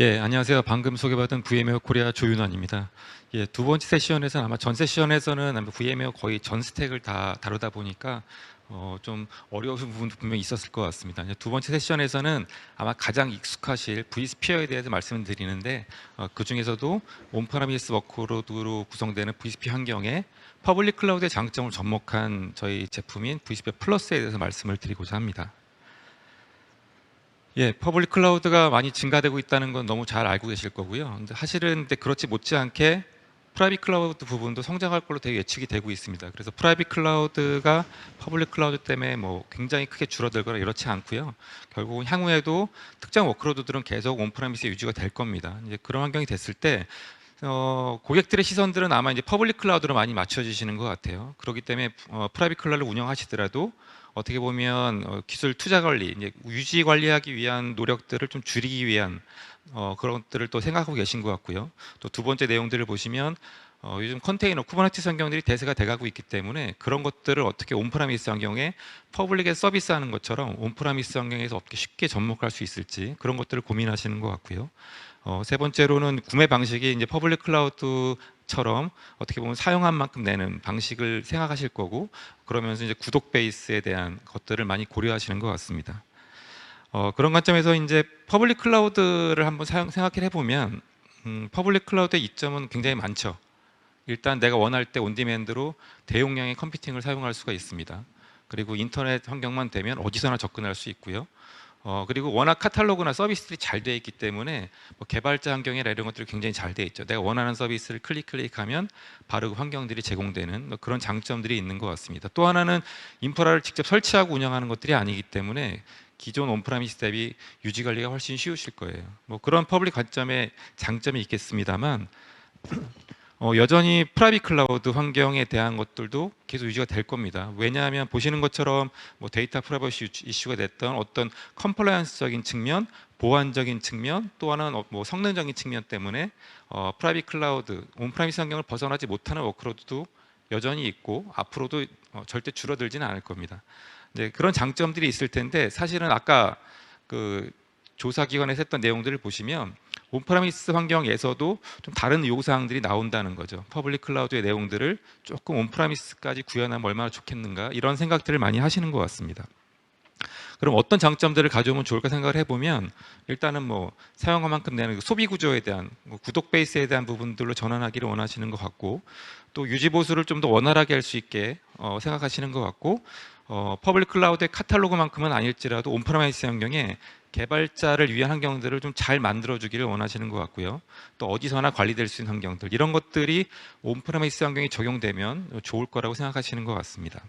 예, 안녕하세요. 방금 소개받은 VM웨어 코리아 조윤환입니다. 예, 두 번째 세션에서는 아마 전 세션에서는 아마 VM웨어 거의 전 스택을 다 다루다 보니까 어, 좀 어려운 부분도 분명히 있었을 것 같습니다. 두 번째 세션에서는 아마 가장 익숙하실 vSphere에 대해서 말씀을 드리는데 어, 그 중에서도 온프라미스 워크로드로 구성되는 vSphere 환경에 퍼블릭 클라우드의 장점을 접목한 저희 제품인 vSphere 플러스에 대해서 말씀을 드리고자 합니다. 예, 퍼블릭 클라우드가 많이 증가되고 있다는 건 너무 잘 알고 계실 거고요. 근데 사실은 근데 그렇지 못지않게 프라이빗 클라우드 부분도 성장할 걸로 되게 예측이 되고 있습니다. 그래서 프라이빗 클라우드가 퍼블릭 클라우드 때문에 뭐 굉장히 크게 줄어들거나 이렇지 않고요. 결국은 향후에도 특정 워크로드들은 계속 온프라미스에 유지가 될 겁니다. 이제 그런 환경이 됐을 때 어, 고객들의 시선들은 아마 이제 퍼블릭 클라우드로 많이 맞춰지시는 것 같아요. 그렇기 때문에 어, 프라이빗 클라우드를 운영하시더라도 어떻게 보면 어, 기술 투자 관리, 유지 관리하기 위한 노력들을 좀 줄이기 위한 어, 그런 것들을 또 생각하고 계신 것 같고요. 또 두 번째 내용들을 보시면 어, 요즘 컨테이너, 쿠버네티스 환경들이 대세가 돼가고 있기 때문에 그런 것들을 어떻게 온프라미스 환경에 퍼블릭에 서비스하는 것처럼 온프라미스 환경에서 어떻게 쉽게 접목할 수 있을지 그런 것들을 고민하시는 것 같고요. 어, 세 번째로는 구매 방식이 이제 퍼블릭 클라우드 처럼 어떻게 보면 사용한 만큼 내는 방식을 생각하실 거고 그러면서 이제 구독 베이스에 대한 것들을 많이 고려하시는 것 같습니다. 어, 그런 관점에서 이제 퍼블릭 클라우드를 한번 사용, 생각해 보면 음, 퍼블릭 클라우드의 이점은 굉장히 많죠. 일단 내가 원할 때 온디맨드로 대용량의 컴퓨팅을 사용할 수가 있습니다. 그리고 인터넷 환경만 되면 어디서나 접근할 수 있고요. 어, 그리고 워낙 카탈로그나 서비스들이 잘돼 있기 때문에 뭐 개발자 환경이나 이런 것들이 굉장히 잘돼 있죠. 내가 원하는 서비스를 클릭 클릭하면 바로 그 환경들이 제공되는 뭐 그런 장점들이 있는 것 같습니다. 또 하나는 인프라를 직접 설치하고 운영하는 것들이 아니기 때문에 기존 온프라미스 대비 유지 관리가 훨씬 쉬우실 거예요. 뭐 그런 퍼블릭 관점의 장점이 있겠습니다만 어, 여전히 프라이빗 클라우드 환경에 대한 것들도 계속 유지가 될 겁니다. 왜냐하면 보시는 것처럼 뭐 데이터 프라이버시 이슈가 됐던 어떤 컴플라이언스적인 측면, 보안적인 측면, 또 하나는 어, 뭐 성능적인 측면 때문에 어, 프라이빗 클라우드, 온프라미스 환경을 벗어나지 못하는 워크로드도 여전히 있고 앞으로도 어, 절대 줄어들지는 않을 겁니다. 네, 그런 장점들이 있을 텐데 사실은 아까 그 조사 기관에서 했던 내용들을 보시면 온프라미스 환경에서도 좀 다른 요구사항들이 나온다는 거죠. 퍼블릭 클라우드의 내용들을 조금 온프라미스까지 구현하면 얼마나 좋겠는가 이런 생각들을 많이 하시는 것 같습니다. 그럼 어떤 장점들을 가져오면 좋을까 생각을 해보면 일단은 뭐 사용한 만큼 내는 그 소비 구조에 대한 뭐 구독 베이스에 대한 부분들로 전환하기를 원하시는 것 같고 또 유지 보수를 좀 더 원활하게 할 수 있게 어, 생각하시는 것 같고 어, 퍼블릭 클라우드의 카탈로그만큼은 아닐지라도 온프라미스 환경에 개발자를 위한 환경들을 좀 잘 만들어주기를 원하시는 것 같고요. 또 어디서나 관리될 수 있는 환경들 이런 것들이 온프라미스 환경이 적용되면 좋을 거라고 생각하시는 것 같습니다.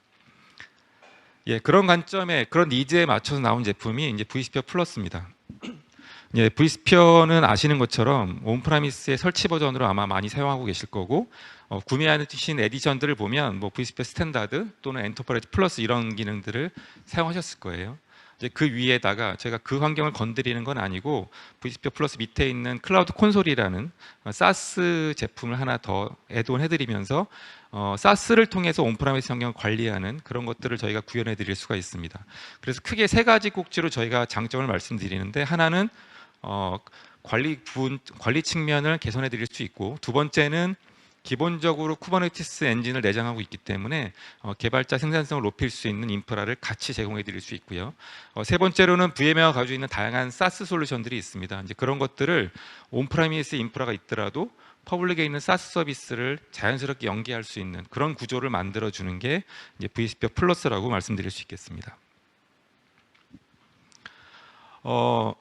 예, 그런 관점에 그런 니즈에 맞춰서 나온 제품이 이제 vSphere 플러스입니다. 예, vSphere는 아시는 것처럼 온프라미스의 설치 버전으로 아마 많이 사용하고 계실 거고 어, 구매하신 에디션들을 보면 뭐 vSphere 스탠다드 또는 엔터프라이즈 플러스 이런 기능들을 사용하셨을 거예요. 이제 그 위에다가 제가 그 환경을 건드리는 건 아니고 vSphere 플러스 밑에 있는 클라우드 콘솔이라는 사스 제품을 하나 더 애드온 해드리면서 어, 사스를 통해서 온프라미스 환경을 관리하는 그런 것들을 저희가 구현해 드릴 수가 있습니다. 그래서 크게 세 가지 꼭지로 저희가 장점을 말씀드리는데 하나는 어, 관리 부분, 관리 측면을 개선해 드릴 수 있고 두 번째는 기본적으로 쿠버네티스 엔진을 내장하고 있기 때문에 어, 개발자 생산성을 높일 수 있는 인프라를 같이 제공해 드릴 수 있고요. 어, 세 번째로는 VMware가 가지고 있는 다양한 사스 솔루션들이 있습니다. 이제 그런 것들을 온프라미스 인프라가 있더라도 퍼블릭에 있는 사스 서비스를 자연스럽게 연계할 수 있는 그런 구조를 만들어 주는 게 이제 vSphere 플러스라고 말씀드릴 수 있겠습니다. 어,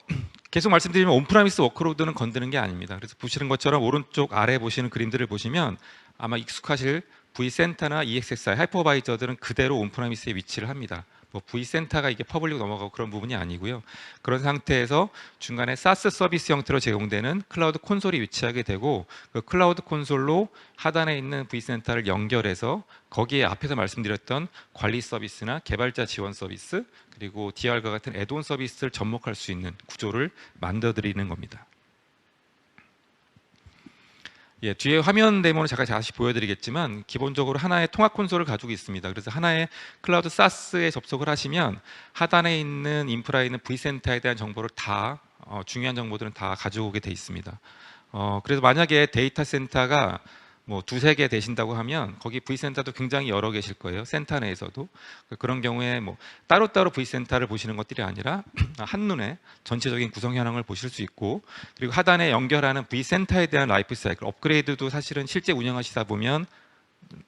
계속 말씀드리면 온프라미스 워크로드는 건드는 게 아닙니다. 그래서 보시는 것처럼 오른쪽 아래 보시는 그림들을 보시면 아마 익숙하실 v센터나 EXXI 하이퍼바이저들은 그대로 온프라미스에 위치를 합니다. 뭐 v센터가 이게 퍼블릭 넘어가고 그런 부분이 아니고요. 그런 상태에서 중간에 사스 서비스 형태로 제공되는 클라우드 콘솔이 위치하게 되고 그 클라우드 콘솔로 하단에 있는 v센터를 연결해서 거기에 앞에서 말씀드렸던 관리 서비스나 개발자 지원 서비스 그리고 DR과 같은 애드온 서비스를 접목할 수 있는 구조를 만들어 드리는 겁니다. 예, 뒤에 화면 데모는 잠깐 다시 보여드리겠지만 기본적으로 하나의 통합 콘솔을 가지고 있습니다. 그래서 하나의 클라우드 사스에 접속을 하시면 하단에 있는 인프라에 있는 v센터에 대한 정보를 다 어, 중요한 정보들은 다 가져오게 돼 있습니다. 어, 그래서 만약에 데이터 센터가 뭐 두세 개 되신다고 하면 거기 V 센터도 굉장히 여러 계실 거예요. 센터 내에서도 그런 경우에 뭐 따로따로 V 센터를 보시는 것들이 아니라 한눈에 전체적인 구성 현황을 보실 수 있고 그리고 하단에 연결하는 V 센터에 대한 라이프 사이클 업그레이드도 사실은 실제 운영하시다 보면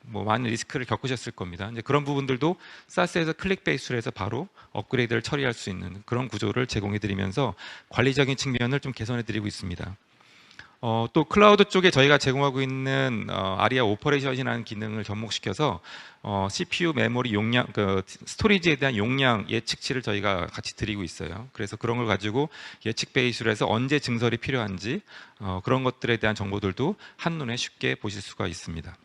뭐 많은 리스크를 겪으셨을 겁니다. 이제 그런 부분들도 사스에서 클릭 베이스로 해서 바로 업그레이드를 처리할 수 있는 그런 구조를 제공해 드리면서 관리적인 측면을 좀 개선해 드리고 있습니다. 어, 또 클라우드 쪽에 저희가 제공하고 있는 어, 아리아 오퍼레이션이라는 기능을 접목시켜서 어, CPU 메모리 용량, 그 스토리지에 대한 용량 예측치를 저희가 같이 드리고 있어요. 그래서 그런 걸 가지고 예측 베이스로 해서 언제 증설이 필요한지 어, 그런 것들에 대한 정보들도 한눈에 쉽게 보실 수가 있습니다.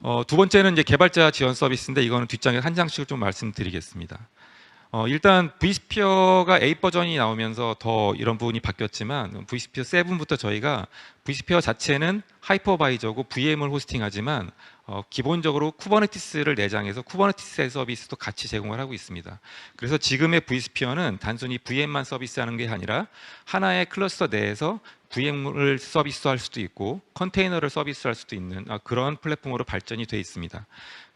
어, 두 번째는 이제 개발자 지원 서비스인데 이거는 뒷장에 한 장씩을 좀 말씀드리겠습니다. 어, 일단 vSphere가 8 버전이 나오면서 더 이런 부분이 바뀌었지만 vSphere 7부터 저희가 vSphere 자체는 하이퍼바이저고 VM을 호스팅하지만 어, 기본적으로 쿠버네티스를 내장해서 쿠버네티스 서비스도 같이 제공을 하고 있습니다. 그래서 지금의 vSphere는 단순히 VM만 서비스하는 게 아니라 하나의 클러스터 내에서 VM을 서비스할 수도 있고 컨테이너를 서비스할 수도 있는 아, 그런 플랫폼으로 발전이 돼 있습니다.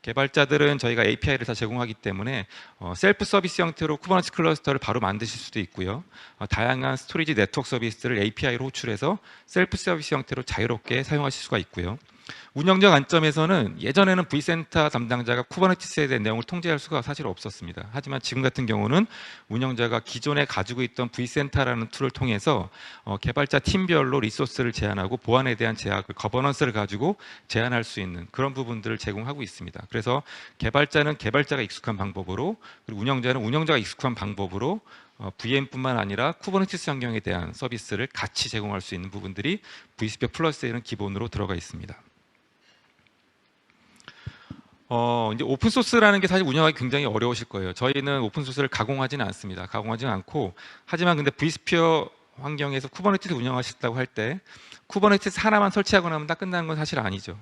개발자들은 저희가 API를 다 제공하기 때문에 어, 셀프 서비스 형태로 쿠버네티스 클러스터를 바로 만드실 수도 있고요. 어, 다양한 스토리지 네트워크 서비스를 API로 호출해서 셀프 서비스 형태로 자유롭게 사용하실 수가 있고요. 운영자 관점에서는 예전에는 v센터 담당자가 쿠버네티스에 대한 내용을 통제할 수가 사실 없었습니다. 하지만 지금 같은 경우는 운영자가 기존에 가지고 있던 v센터라는 툴을 통해서 어, 개발자 팀별로 리소스를 제한하고 보안에 대한 제약을 거버넌스를 가지고 제한할 수 있는 그런 부분들을 제공하고 있습니다. 그래서 개발자는 개발자가 익숙한 방법으로 그리고 운영자는 운영자가 익숙한 방법으로 어, VM뿐만 아니라 쿠버네티스 환경에 대한 서비스를 같이 제공할 수 있는 부분들이 vSphere 플러스에는 기본으로 들어가 있습니다. 어, 이제 오픈 소스라는 게 사실 운영하기 굉장히 어려우실 거예요. 저희는 오픈 소스를 가공하지는 않습니다. 가공하지는 않고 하지만 근데 vSphere 환경에서 쿠버네티스 운영하셨다고 할 때 쿠버네티스 하나만 설치하고 나면 다 끝나는 건 사실 아니죠.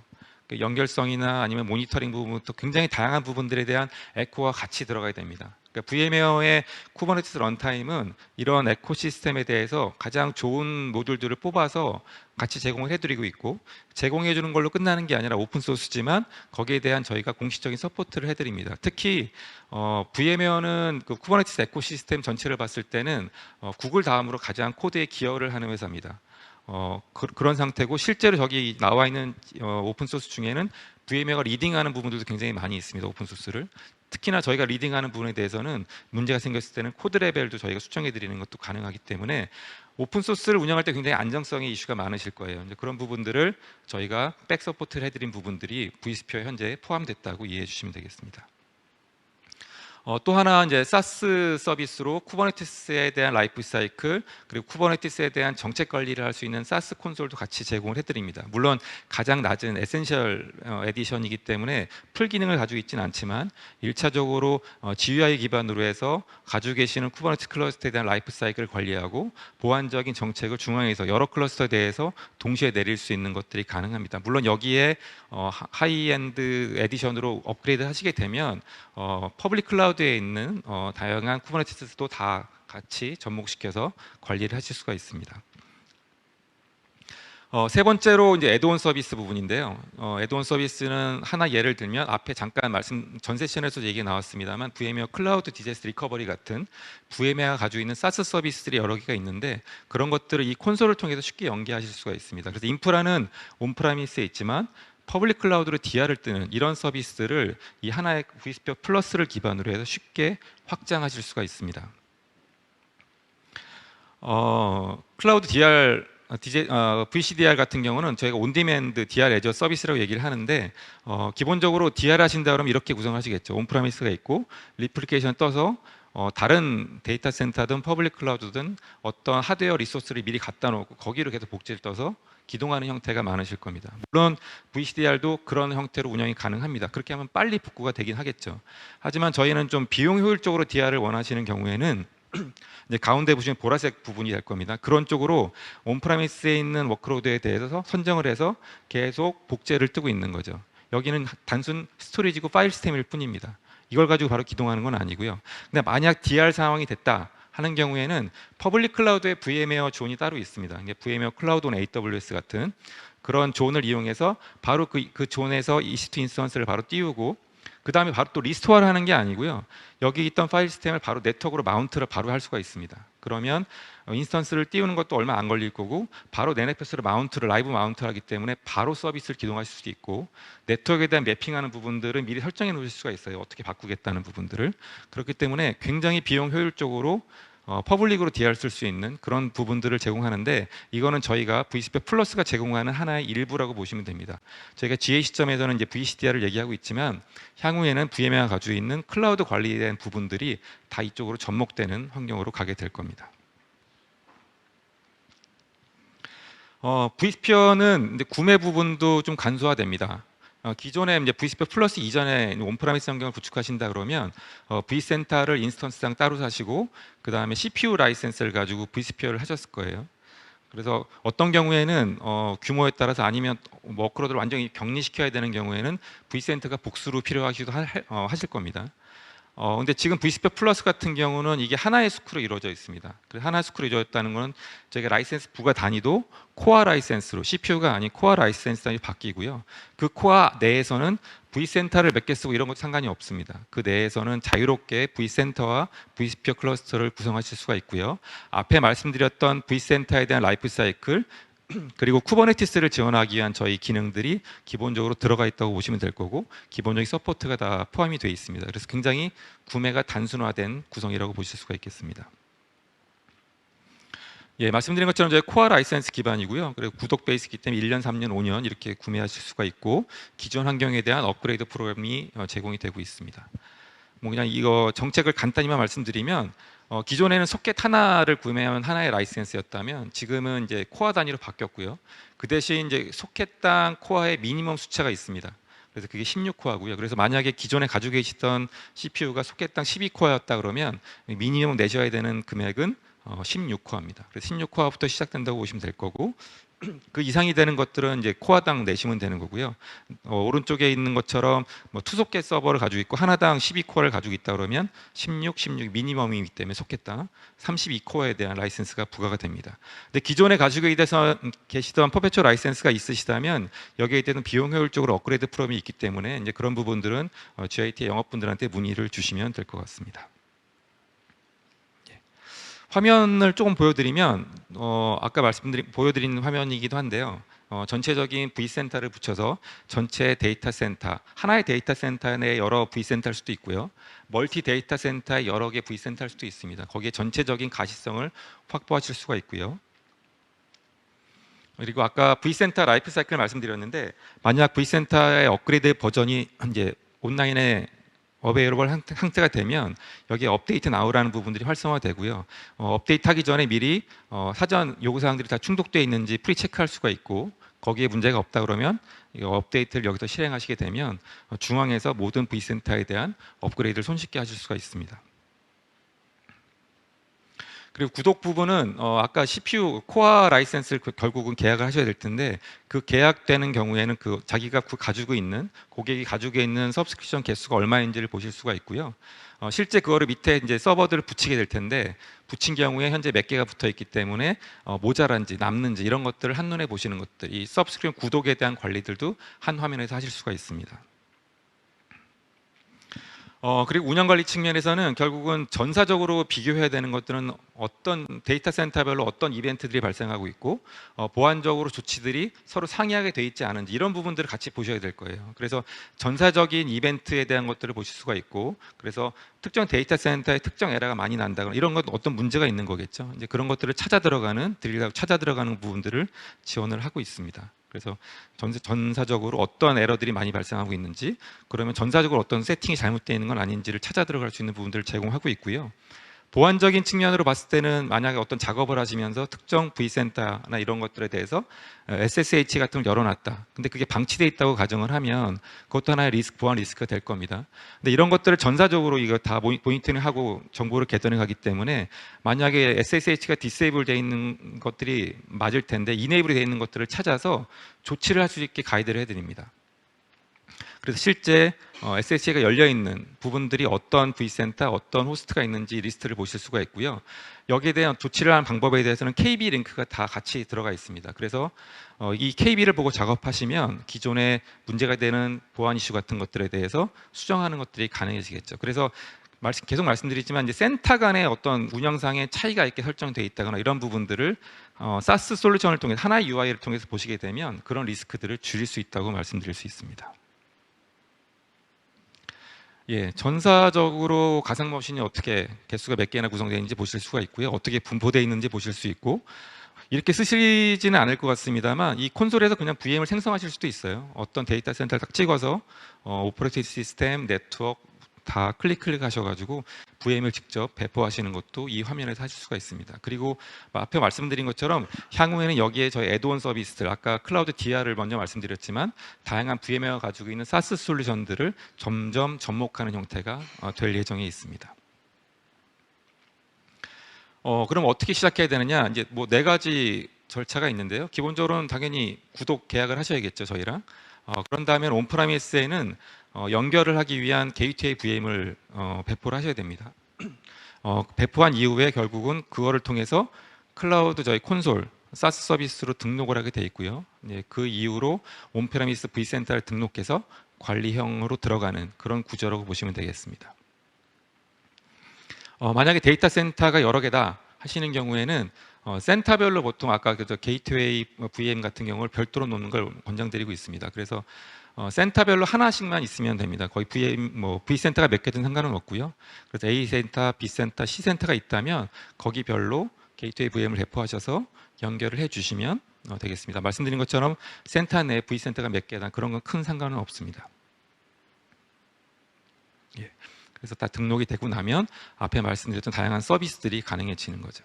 그 연결성이나 아니면 모니터링 부분부터 굉장히 다양한 부분들에 대한 에코와 같이 들어가야 됩니다. 그러니까 VM웨어의 쿠버네티스 런타임은 이런 에코시스템에 대해서 가장 좋은 모듈들을 뽑아서 같이 제공을 해드리고 있고 제공해 주는 걸로 끝나는 게 아니라 오픈 소스지만 거기에 대한 저희가 공식적인 서포트를 해드립니다. 특히 어, VM웨어는 그 쿠버네티스 에코시스템 전체를 봤을 때는 어, 구글 다음으로 가장 코드에 기여를 하는 회사입니다. 어, 그, 런 상태고 실제로 저기 나와 있는 어, 오픈 소스 중에는 VM웨어가 리딩하는 부분들도 굉장히 많이 있습니다. 오픈 소스를 특히나 저희가 리딩하는 부분에 대해서는 문제가 생겼을 때는 코드 레벨도 저희가 수정해 드리는 것도 가능하기 때문에 오픈 소스를 운영할 때 굉장히 안정성의 이슈가 많으실 거예요. 이제 그런 부분들을 저희가 백 서포트를 해드린 부분들이 vSphere 현재 포함됐다고 이해해 주시면 되겠습니다. 어, 또 하나 이제 사스 서비스로 쿠버네티스에 대한 라이프 사이클 그리고 쿠버네티스에 대한 정책 관리를 할 수 있는 사스 콘솔도 같이 제공을 해드립니다. 물론 가장 낮은 에센셜 어, 에디션이기 때문에 풀 기능을 가지고 있지는 않지만 1차적으로 어, GUI 기반으로 해서 가지고 계시는 쿠버네티스 클러스터에 대한 라이프 사이클을 관리하고 보안적인 정책을 중앙에서 여러 클러스터에 대해서 동시에 내릴 수 있는 것들이 가능합니다. 물론 여기에 어, 하이엔드 에디션으로 업그레이드 하시게 되면 어, 퍼블릭 클라우드 에 있는 어, 다양한 쿠버네티스도 다 같이 접목시켜서 관리를 하실 수가 있습니다. 어, 세 번째로 이제 애드온 서비스 부분인데요. 어, 애드온 서비스는 하나 예를 들면 앞에 잠깐 말씀 전 세션에서 얘기 나왔습니다만 VM웨어 클라우드 디제스 리커버리 같은 VM웨어가 가지고 있는 사스 서비스들이 여러 개가 있는데 그런 것들을 이 콘솔을 통해서 쉽게 연계하실 수가 있습니다. 그래서 인프라는 온프라미스에 있지만 퍼블릭 클라우드로 DR을 뜨는 이런 서비스를 이 하나의 vSphere 플러스를 기반으로 해서 쉽게 확장하실 수가 있습니다. 어, 클라우드 DR DJ, 어, VCDR 같은 경우는 저희가 온디맨드 DR 애저 서비스라고 얘기를 하는데 어, 기본적으로 DR 하신다 그러면 이렇게 구성하시겠죠. 온프라미스가 있고 리플리케이션 떠서 어, 다른 데이터 센터든 퍼블릭 클라우드든 어떤 하드웨어 리소스를 미리 갖다 놓고 거기로 계속 복제를 떠서 기동하는 형태가 많으실 겁니다. 물론 VCDR도 그런 형태로 운영이 가능합니다. 그렇게 하면 빨리 복구가 되긴 하겠죠. 하지만 저희는 좀 비용 효율적으로 DR을 원하시는 경우에는 이제 가운데 보시면 보라색 부분이 될 겁니다. 그런 쪽으로 온프라미스에 있는 워크로드에 대해서 선정을 해서 계속 복제를 뜨고 있는 거죠. 여기는 단순 스토리지고 파일 시스템일 뿐입니다. 이걸 가지고 바로 기동하는 건 아니고요. 근데 만약 DR 상황이 됐다 하는 경우에는 퍼블릭 클라우드에 VM웨어 존이 따로 있습니다. 이게 VM웨어 클라우드 온 AWS 같은 그런 존을 이용해서 바로 그, 그 존에서 EC2 인스턴스를 바로 띄우고 그 다음에 바로 또 리스토어를 하는 게 아니고요. 여기 있던 파일 시스템을 바로 네트워크로 마운트를 바로 할 수가 있습니다. 그러면 어, 인스턴스를 띄우는 것도 얼마 안 걸릴 거고 바로 네넷패스로 마운트를 라이브 마운트를 하기 때문에 바로 서비스를 기동하실 수도 있고 네트워크에 대한 매핑하는 부분들은 미리 설정해 놓으실 수가 있어요. 어떻게 바꾸겠다는 부분들을 그렇기 때문에 굉장히 비용 효율적으로 어, 퍼블릭으로 DR을 쓸수 있는 그런 부분들을 제공하는데 이거는 저희가 VCP 플러스가 제공하는 하나의 일부라고 보시면 됩니다. 저희가 GA 시점에서는 이제 VCDR을 얘기하고 있지만 향후에는 VM웨어가 가지고 있는 클라우드 관리된 부분들이 다 이쪽으로 접목되는 환경으로 가게 될 겁니다. 어, 이제 구매 부분도 좀 간소화됩니다. 어, 기존에 이제 vSphere 플러스 이전에 온프라미스 환경을 구축하신다 그러면 어, vCenter를 인스턴스상 따로 사시고 그 다음에 CPU 라이센스를 가지고 vSphere를 하셨을 거예요. 그래서 어떤 경우에는 어, 규모에 따라서 아니면 워크로드를 완전히 격리시켜야 되는 경우에는 vCenter가 복수로 필요하시도 하, 어, 하실 겁니다. 어, 근데 지금 vSphere 플러스 같은 경우는 이게 하나의 스크로 이루어져 있습니다. 그 하나의 스크로 이루어졌다는 것은 저희가 라이센스 부가 단위도 코어 라이센스로 CPU가 아닌 코어 라이센스로 바뀌고요. 그 코어 내에서는 v센터를 몇 개 쓰고 이런 것 상관이 없습니다. 그 내에서는 자유롭게 v센터와 vSphere 클러스터를 구성하실 수가 있고요. 앞에 말씀드렸던 v센터에 대한 라이프 사이클 그리고 쿠버네티스를 지원하기 위한 저희 기능들이 기본적으로 들어가 있다고 보시면 될 거고 기본적인 서포트가 다 포함이 되어 있습니다. 그래서 굉장히 구매가 단순화된 구성이라고 보실 수가 있겠습니다. 예, 말씀드린 것처럼 저희 코어 라이센스 기반이고요. 그리고 구독 베이스기 때문에 1년, 3년, 5년 이렇게 구매하실 수가 있고 기존 환경에 대한 업그레이드 프로그램이 어, 제공이 되고 있습니다. 뭐 그냥 이거 정책을 간단히만 말씀드리면 어, 기존에는 소켓 하나를 구매하면 하나의 라이센스였다면 지금은 이제 코어 단위로 바뀌었고요. 그 대신 이제 소켓당 코어의 미니멈 숫자가 있습니다. 그래서 그게 16코어고요. 그래서 만약에 기존에 가지고 계시던 CPU가 소켓당 12코어였다 그러면 미니멈 내셔야 되는 금액은 어, 16코어입니다. 그래서 16코어부터 시작된다고 보시면 될 거고 그 이상이 되는 것들은 이제 코어당 내시면 되는 거고요. 어, 오른쪽에 있는 것처럼 뭐 투소켓 서버를 가지고 있고 하나당 12코어를 가지고 있다 그러면 16, 16 미니멈이기 때문에 소켓당 32코어에 대한 라이센스가 부과가 됩니다. 근데 기존에 가지고 있어서 계시던 퍼페추얼 라이센스가 있으시다면 여기에 대한 비용 효율적으로 업그레이드 프로그램이 있기 때문에 이제 그런 부분들은 어, GIT 영업분들한테 문의를 주시면 될 것 같습니다. 화면을 조금 보여드리면 어, 아까 말씀드린 보여드린 화면이기도 한데요. 어, 전체적인 v센터를 붙여서 전체 데이터 센터 하나의 데이터 센터 내 여러 v센터일 수도 있고요. 멀티 데이터 센터의 여러 개 v센터일 수도 있습니다. 거기에 전체적인 가시성을 확보하실 수가 있고요. 그리고 아까 v센터 라이프 사이클 말씀드렸는데 만약 v센터의 업그레이드 버전이 이제 온라인에 어베이러블 상태가 되면 여기에 업데이트 나오라는 부분들이 활성화되고요. 어, 업데이트 하기 전에 미리 어, 사전 요구사항들이 다 충족되어 있는지 프리 체크할 수가 있고 거기에 문제가 없다 그러면 이 업데이트를 여기서 실행하시게 되면 어, 중앙에서 모든 V센터에 대한 업그레이드를 손쉽게 하실 수가 있습니다. 그리고 구독 부분은 어, 아까 CPU 코어 라이센스를 그 결국은 계약을 하셔야 될 텐데 그 계약되는 경우에는 그 자기가 그 가지고 있는 고객이 가지고 있는 서브스크립션 개수가 얼마인지를 보실 수가 있고요. 어, 실제 그거를 밑에 이제 서버들을 붙이게 될 텐데 붙인 경우에 현재 몇 개가 붙어 있기 때문에 어, 모자란지 남는지 이런 것들을 한눈에 보시는 것들 이 서브스크립션 구독에 대한 관리들도 한 화면에서 하실 수가 있습니다. 어, 그리고 운영 관리 측면에서는 결국은 전사적으로 비교해야 되는 것들은 어떤 데이터 센터별로 어떤 이벤트들이 발생하고 있고 어, 보안적으로 조치들이 서로 상이하게 돼 있지 않은지 이런 부분들을 같이 보셔야 될 거예요. 그래서 전사적인 이벤트에 대한 것들을 보실 수가 있고 그래서 특정 데이터 센터에 특정 에러가 많이 난다거나 이런 건 어떤 문제가 있는 거겠죠. 이제 그런 것들을 찾아 들어가는 드릴하고 찾아 들어가는 부분들을 지원을 하고 있습니다. 그래서 전사 적으로 어떤 에러들이 많이 발생하고 있는지 그러면 전사적으로 어떤 세팅이 잘못되어 있는 건 아닌지를 찾아 들어갈 수 있는 부분들을 제공하고 있고요. 보안적인 측면으로 봤을 때는 만약에 어떤 작업을 하시면서 특정 V센터나 이런 것들에 대해서 SSH 같은 걸 열어놨다. 근데 그게 방치되어 있다고 가정을 하면 그것도 하나의 리스크, 보안 리스크가 될 겁니다. 근데 이런 것들을 전사적으로 이거 다 모니터링 하고 정보를 개선해 가기 때문에 만약에 SSH가 디세이블 되어 있는 것들이 맞을 텐데 이네이블이 되어 있는 것들을 찾아서 조치를 할 수 있게 가이드를 해드립니다. 그래서 실제 어, SSC가 열려 있는 부분들이 어떤 V센터, 어떤 호스트가 있는지 리스트를 보실 수가 있고요. 여기에 대한 조치를 하는 방법에 대해서는 KB 링크가 다 같이 들어가 있습니다. 그래서 어, 이 KB를 보고 작업하시면 기존에 문제가 되는 보안 이슈 같은 것들에 대해서 수정하는 것들이 가능해지겠죠. 그래서 계속 말씀드리지만 이제 센터 간의 어떤 운영상의 차이가 있게 설정되어 있다거나 이런 부분들을 어, 사스 솔루션을 통해 서 하나의 UI를 통해서 보시게 되면 그런 리스크들을 줄일 수 있다고 말씀드릴 수 있습니다. 예, 전사적으로 가상 머신이 어떻게 개수가 몇 개나 구성되어 있는지 보실 수가 있고요. 어떻게 분포되어 있는지 보실 수 있고 이렇게 쓰시지는 않을 것 같습니다만 이 콘솔에서 그냥 VM을 생성하실 수도 있어요. 어떤 데이터 센터를 딱 찍어서 어, 오퍼레이팅 시스템, 네트워크 다 클릭 클릭하셔가지고 VM을 직접 배포하시는 것도 이 화면에서 하실 수가 있습니다. 그리고 뭐 앞에 말씀드린 것처럼 향후에는 여기에 저희 애드온 서비스들 아까 클라우드 DR을 먼저 말씀드렸지만 다양한 VM웨어가 가지고 있는 사스 솔루션들을 점점 접목하는 형태가 어, 될 예정에 있습니다. 어, 그럼 어떻게 시작해야 되느냐? 이제 뭐 네 가지 절차가 있는데요. 기본적으로는 당연히 구독 계약을 하셔야겠죠, 저희랑. 어, 그런 다음에 온프라미스에는 어, 연결을 하기 위한 게이트웨이 VM을 어, 배포를 하셔야 됩니다. 어, 배포한 이후에 결국은 그거를 통해서 클라우드 저희 콘솔 사스 서비스로 등록을 하게 돼 있고요. 예, 그 이후로 온프라미스 v센터를 등록해서 관리형으로 들어가는 그런 구조라고 보시면 되겠습니다. 어, 만약에 데이터 센터가 여러 개다 하시는 경우에는 어, 센터별로 보통 아까 그저 게이트웨이 VM 같은 경우를 별도로 놓는 걸 권장드리고 있습니다. 그래서 어, 센터별로 하나씩만 있으면 됩니다. 거의 VM 뭐 V 센터가 몇 개든 상관은 없고요. 그래서 A 센터, B 센터, C 센터가 있다면 거기별로 게이트웨이 VM을 배포하셔서 연결을 해주시면 어, 되겠습니다. 말씀드린 것처럼 센터 내 V 센터가 몇 개다 그런 건 큰 상관은 없습니다. 예. 그래서 다 등록이 되고 나면 앞에 말씀드렸던 다양한 서비스들이 가능해지는 거죠.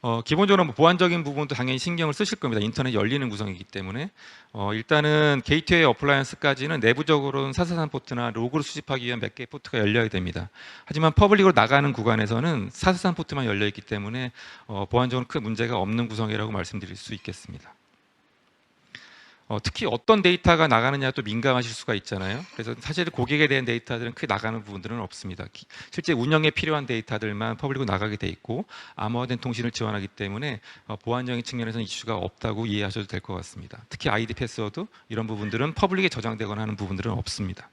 어, 기본적으로 뭐 보안적인 부분도 당연히 신경을 쓰실 겁니다. 인터넷 열리는 구성이기 때문에 어, 일단은 게이트웨이 어플라이언스까지는 내부적으로는 443 포트나 로그를 수집하기 위한 몇 개의 포트가 열려야 됩니다. 하지만 퍼블릭으로 나가는 구간에서는 443 포트만 열려 있기 때문에 어, 보안적으로 큰 문제가 없는 구성이라고 말씀드릴 수 있겠습니다. 어, 특히 어떤 데이터가 나가느냐 또 민감하실 수가 있잖아요. 그래서 사실 고객에 대한 데이터들은 크게 나가는 부분들은 없습니다. 기- 실제 운영에 필요한 데이터들만 퍼블릭으로 나가게 돼 있고 암호화된 통신을 지원하기 때문에 어, 보안적인 측면에서는 이슈가 없다고 이해하셔도 될 것 같습니다. 특히 아이디 패스워드 이런 부분들은 퍼블릭에 저장되거나 하는 부분들은 없습니다.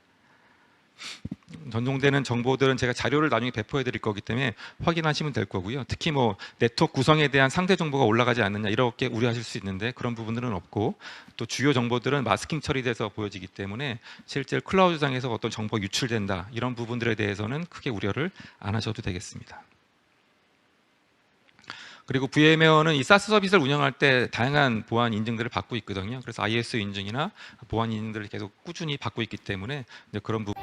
전송되는 정보들은 제가 자료를 나중에 배포해 드릴 거기 때문에 확인하시면 될 거고요. 특히 뭐 네트워크 구성에 대한 상대 정보가 올라가지 않느냐 이렇게 우려하실 수 있는데 그런 부분들은 없고 또 주요 정보들은 마스킹 처리돼서 보여지기 때문에 실제 클라우드상에서 어떤 정보가 유출된다 이런 부분들에 대해서는 크게 우려를 안 하셔도 되겠습니다. 그리고 VM웨어는 이 사스 서비스를 운영할 때 다양한 보안 인증들을 받고 있거든요. 그래서 ISO 인증이나 보안 인증들을 계속 꾸준히 받고 있기 때문에 그런 부분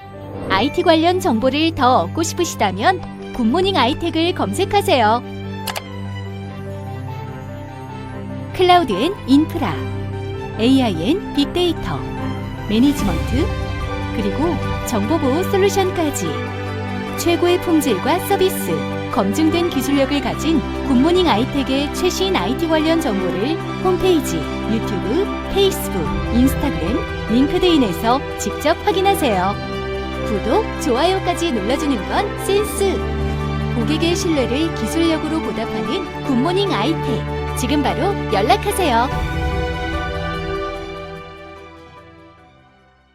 IT 관련 정보를 더 얻고 싶으시다면 굿모닝 아이텍을 검색하세요. 클라우드엔 인프라, AI엔 빅데이터, 매니지먼트, 그리고 정보보호 솔루션까지 최고의 품질과 서비스, 검증된 기술력을 가진 굿모닝 아이텍의 최신 IT 관련 정보를 홈페이지, 유튜브, 페이스북, 인스타그램, 링크드인에서 직접 확인하세요. 구독, 좋아요까지 눌러주는 건 센스. 고객의 신뢰를 기술력으로 보답하는 굿모닝 아이텍. 지금 바로 연락하세요.